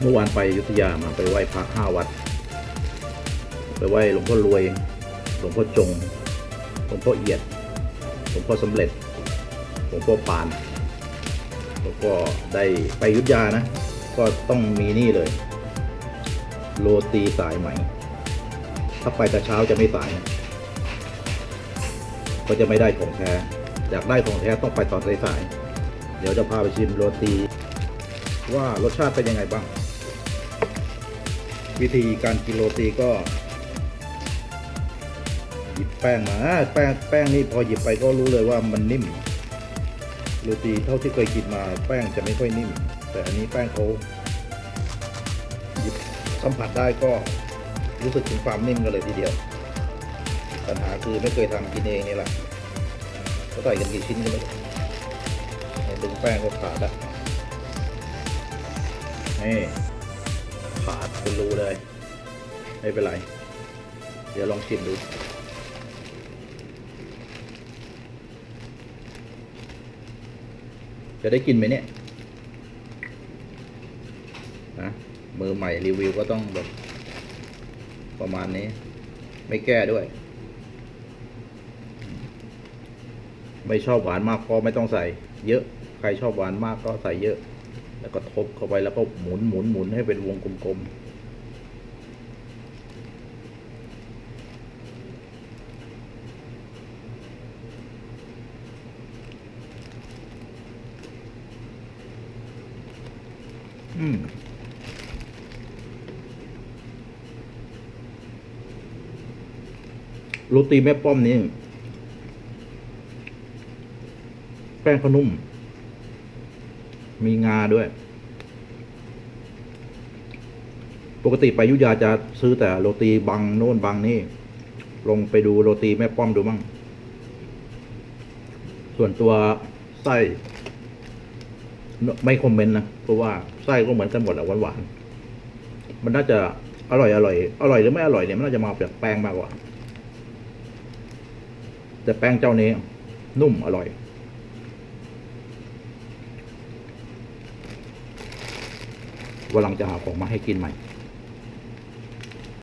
เมื่อวานไปยุธยามาไปไหว้พระห้าวัด ไปไหว้หลวงพ่อรวย หลวงพ่อจง หลวงพ่อเอียด หลวงพ่อสำเร็จ หลวงพ่อปาน แล้วก็ได้ไปยุธยานะ ก็ต้องมีนี่เลย โรตีสายไหม ถ้าไปแต่เช้าจะไม่สายนะก็จะไม่ได้ของแท้ อยากได้ของแท้ต้องไปตอนสายๆเดี๋ยวจะพาไปชิมโรตีว่ารสชาติเป็นยังไงบ้าง วิธีการกินโรตีก็ หยิบแป้งมาแป้งแป้งนี่พอหยิบไปก็รู้เลยว่ามันนิ่มโรตีเท่าที่เคยกินมาแป้งจะไม่ค่อยนิ่ม แต่อันนี้แป้งเขาหยิบสัมผัสได้ก็รู้สึกถึงความนิ่มกันเลยทีเดียว ปัญหาคือไม่เคยทำกินเองนี่แหละก็ใส่กันกี่ชิ้นกันเลยดึงแป้งก็ขาดละนี่ ขาดเป็นรูเลย ไม่เป็นไร เดี๋ยวลองชิมดูจะได้กินไหมเนี่ยนะมือใหม่รีวิวก็ต้องแบบ ประมาณนี้ ไม่แก้ด้วย ไม่ชอบหวานมากก็ไม่ต้องใส่ เยอะ ใครชอบหวานมากก็ใส่เยอะ แล้วก็ทบเข้าไปแล้วก็หมุนหมุนหมุนให้เป็นวงกลมๆ อืมโรตีแม่ป้อมนี่ แป้งเขานุ่ม มีงาด้วย ปกติไปยุยาจะซื้อแต่โรตีบางโน่นบางนี่ ลงไปดูโรตีแม่ป้อมดูมั่ง ส่วนตัวไส้ ไม่คอมเมนต์นะ เพราะว่าไส้ก็เหมือนกันหมดแหละหวานๆ มันน่าจะอร่อยอร่อยอร่อยหรือไม่อร่อยเนี่ยมันน่าจะมาจากแป้งมากกว่า แต่แป้งเจ้านี้นุ่มอร่อย วันหลังจะหาของมาให้กินใหม่